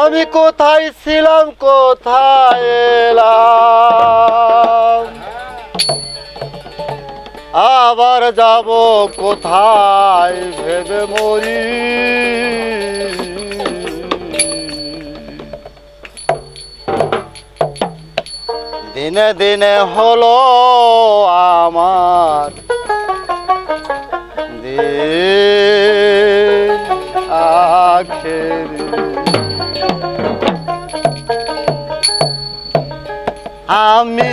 আমি কোথায় ছিলাম কোথায় এলাম? আবার যাব কোথায় ভেবে মরি? দিনে দিনে হলো আমার আখেরি আমি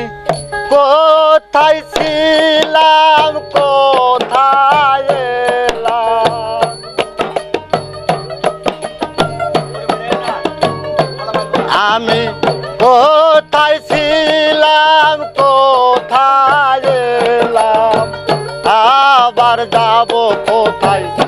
কোথায় ছিলাম কোথায় আমি কোথায় ছিলাম কোথায় যাব কোথায়?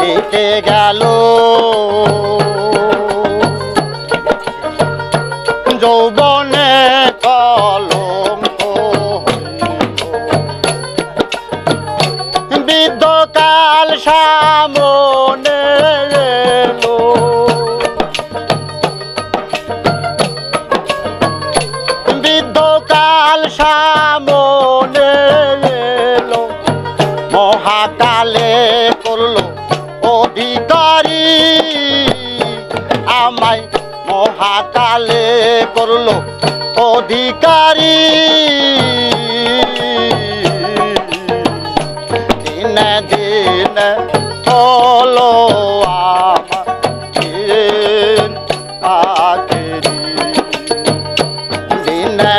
কেটে গেল। যৌবনে কলঙ্ক। বিদ্যকাল সামনে করল অধিকারী। দিনে দিনে হলো আমার দিন দিনে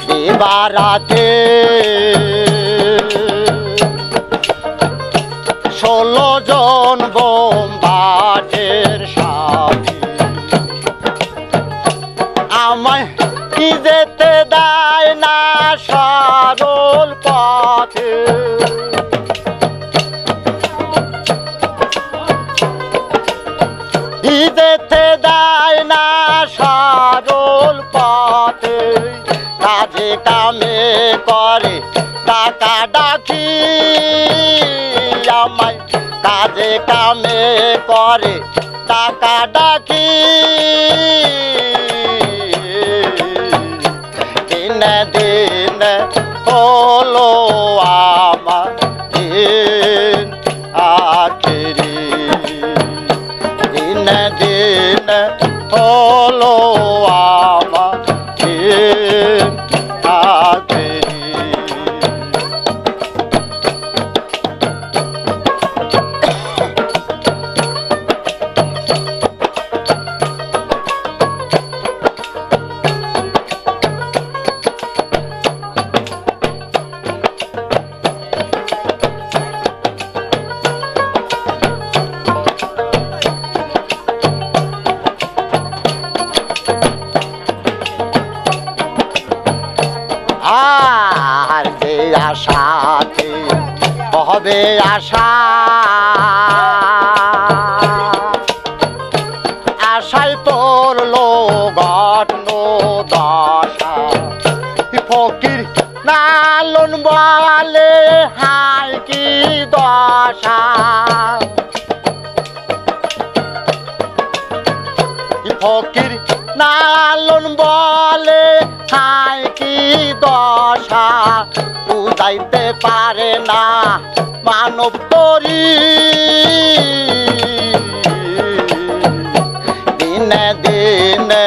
দিবারাতে ষোলো জন বোমবাটের সাথে আমায় কি যেতে দেয় না সরল পথে? ঈদেতে দেয় না সরল কাজে কামে করে টাকা ডাকি। আর যে আশাতে হবে আশা। নালন বলে হাই কি দশা? বুঝাইতে পারে না মানব তরি দিনে দিনে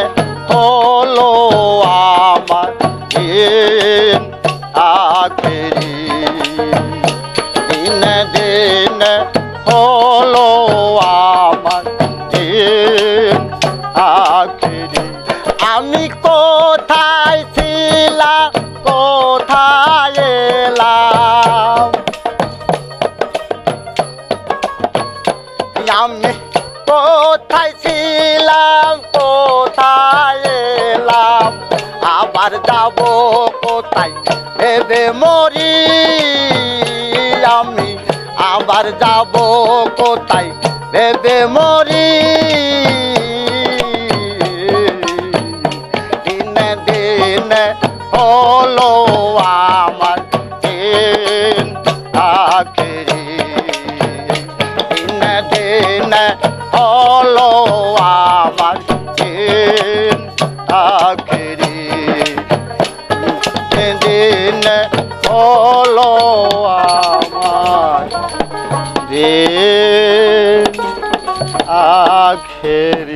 আমি কোথায় ছিলাম, কোথায় এলাম? আবার যাব কোথায়? ভেবে মরি আমি। আবার যাব কোথায়? ভেবে মরি দিনে হলো আমার দিন আখেরি